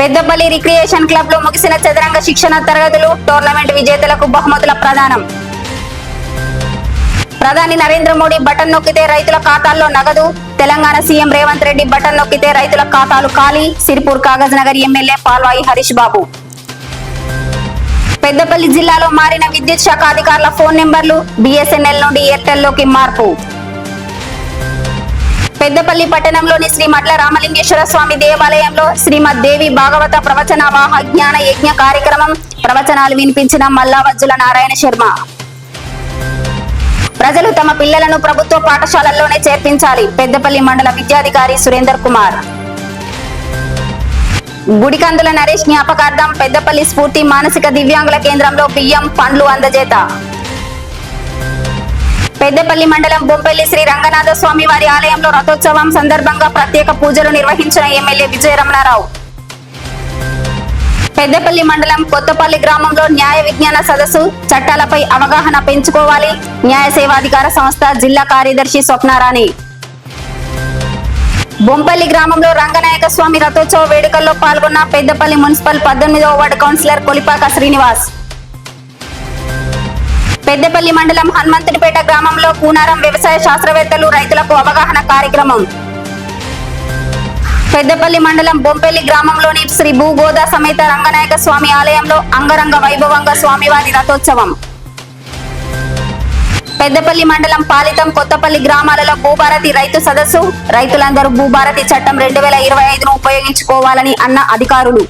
Peddapalli recreation క్లబ్లో ముగిసిన చదరంగ శిక్షణ తరగతులు టోర్నమెంట్ విజేతలకు బహుమతుల ప్రదానం. ప్రధాని నరేంద్ర మోడీ బటన్ నొక్కితే రైతుల ఖాతాల్లో నగదు తెలంగాణ సీఎం రేవంత్ రెడ్డి బటన్ నొక్కితే రైతుల ఖాతాలు ఖాళీ సిరిపూర్ కాగజ్ నగర్ ఎమ్మెల్యే పాల్వాయి హరీష్ బాబు. పెద్దపల్లి జిల్లాలో మారిన విద్యుత్ శాఖ అధికారుల ఫోన్ నెంబర్లు బిఎస్ఎన్ఎల్ నుండి ఎయిర్టెల్లోకి మార్పు. పెద్దపల్లి పట్టణంలోని శ్రీ మట్ల రామలింగేశ్వర స్వామి దేవాలయంలో శ్రీమద్ దేవి భాగవత ప్రవచన వాహ జ్ఞాన యజ్ఞ కార్యక్రమం. ప్రవచనాలు వినిపించిన మల్లావజ్జుల నారాయణ శర్మ. ప్రజలు తమ పిల్లలను ప్రభుత్వ పాఠశాలల్లోనే చేర్పించాలి. పెద్దపల్లి మండల విద్యాధికారి సురేందర్ కుమార్. గుడికందుల నరేష్ జ్ఞాపకార్థం పెద్దపల్లి స్ఫూర్తి మానసిక దివ్యాంగుల కేంద్రంలో బియ్యం పండ్లు అందజేత. పెద్దపల్లి మండలం బొంపల్లి శ్రీ రంగనాథ స్వామి వారి ఆలయంలో రథోత్సవం సందర్భంగా ప్రత్యేక పూజలు నిర్వహించిన ఎమ్మెల్యే విజయ రమణారావు పెద్దపల్లి మండలం కొత్తపల్లి గ్రామంలో న్యాయ విజ్ఞాన సదస్సు చట్టాలపై అవగాహన పెంచుకోవాలి. న్యాయ సేవాధికార సంస్థ జిల్లా కార్యదర్శి స్వప్నారాణి. బొంపల్లి గ్రామంలో రంగనాయక స్వామి రథోత్సవ వేడుకల్లో పాల్గొన్న పెద్దపల్లి మున్సిపల్ పద్దెనిమిదవ వార్డు కౌన్సిలర్ కొలిపాక శ్రీనివాస్. పెద్దపల్లి మండలం హనుమంతుడిపేట గ్రామంలో కూనారం వ్యవసాయ శాస్త్రవేత్తలు రైతులకు అవగాహన కార్యక్రమం. పెద్దపల్లి మండలం బొంపెల్లి గ్రామంలోని శ్రీ భూగోదా సమేత రంగనాయక స్వామి ఆలయంలో అంగరంగ వైభవంగా స్వామివారి రథోత్సవం. పెద్దపల్లి మండలం పాలితం కొత్తపల్లి గ్రామాలలో భూభారతి రైతు సదస్సు రైతులందరూ భూభారతి చట్టం రెండు వేల ఇరవై ఐదును ఉపయోగించుకోవాలని అన్న అధికారులు.